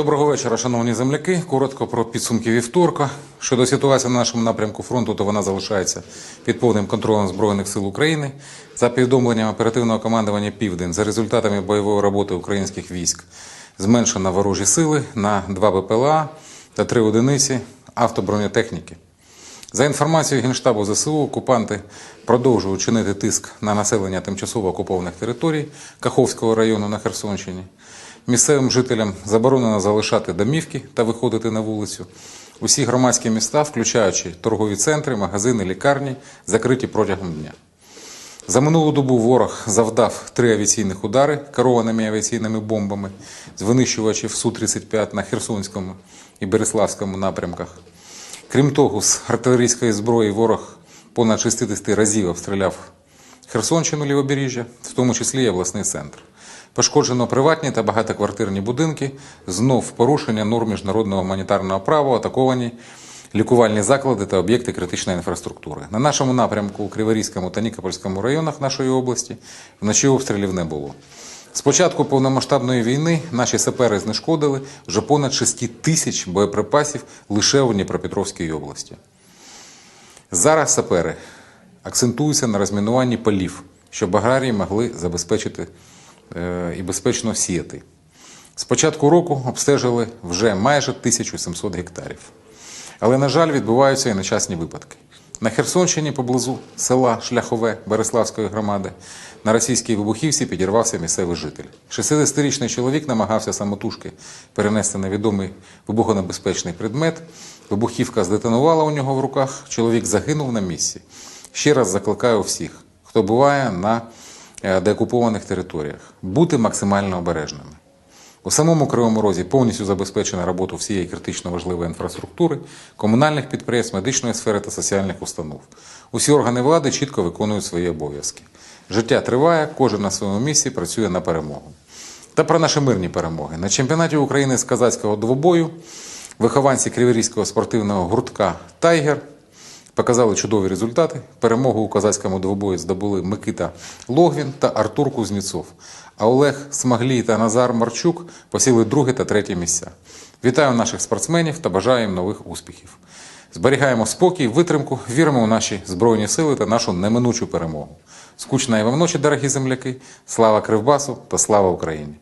Доброго вечора, шановні земляки. Коротко про підсумки вівторка. Щодо ситуації на нашому напрямку фронту, то вона залишається під повним контролем Збройних сил України. За повідомленням оперативного командування Південь, за результатами бойової роботи українських військ, зменшено ворожі сили на 2 БПЛА та 3 одиниці автобронетехніки. За інформацією Генштабу ЗСУ, окупанти продовжують чинити тиск на населення тимчасово окупованих територій Каховського району на Херсонщині. Місцевим жителям заборонено залишати домівки та виходити на вулицю. Усі громадські міста, включаючи торгові центри, магазини, лікарні, закриті протягом дня. За минулу добу ворог завдав три авіаційних удари керованими авіаційними бомбами з винищувачів Су-35 на Херсонському і Береславському напрямках. Крім того, з артилерійської зброї ворог понад 60 разів обстріляв Херсонщину лівобережжя, в тому числі і обласний центр. Пошкоджено приватні та багатоквартирні будинки, знов порушення норм міжнародного гуманітарного права, атаковані лікувальні заклади та об'єкти критичної інфраструктури. На нашому напрямку у Криворізькому та Нікопольському районах нашої області вночі обстрілів не було. З початку повномасштабної війни наші сапери знешкодили вже понад 6 тисяч боєприпасів лише у Дніпропетровській області. Зараз сапери акцентуються на розмінуванні полів, щоб аграрії могли забезпечити е, і безпечно сіяти. З початку року обстежили вже майже 1700 гектарів. Але, на жаль, відбуваються і нещасні випадки. На Херсонщині поблизу села Шляхове Береславської громади на російській вибухівці підірвався місцевий житель. 60-річний чоловік намагався самотужки перенести невідомий вибухонебезпечний предмет. Вибухівка здетонувала у нього в руках. Чоловік загинув на місці. Ще раз закликаю всіх, хто буває на е, деокупованих територіях, бути максимально обережними. У самому Кривому Розі повністю забезпечена робота всієї критично важливої інфраструктури, комунальних підприємств, медичної сфери та соціальних установ. Усі органи влади чітко виконують свої обов'язки. Життя триває, кожен на своєму місці працює на перемогу. Та про наші мирні перемоги. На чемпіонаті України з казацького двобою вихованці Криворізького спортивного гуртка Тайгер показали чудові результати. Перемогу у козацькому двобої здобули Микита Логвін та Артур Кузнєцов. А Олег Смаглій та Назар Марчук посіли друге та третє місця. Вітаю наших спортсменів та бажаю їм нових успіхів. Зберігаємо спокій, витримку, віримо у наші збройні сили та нашу неминучу перемогу. Скучної вам ночі, дорогі земляки! Слава Кривбасу та слава Україні!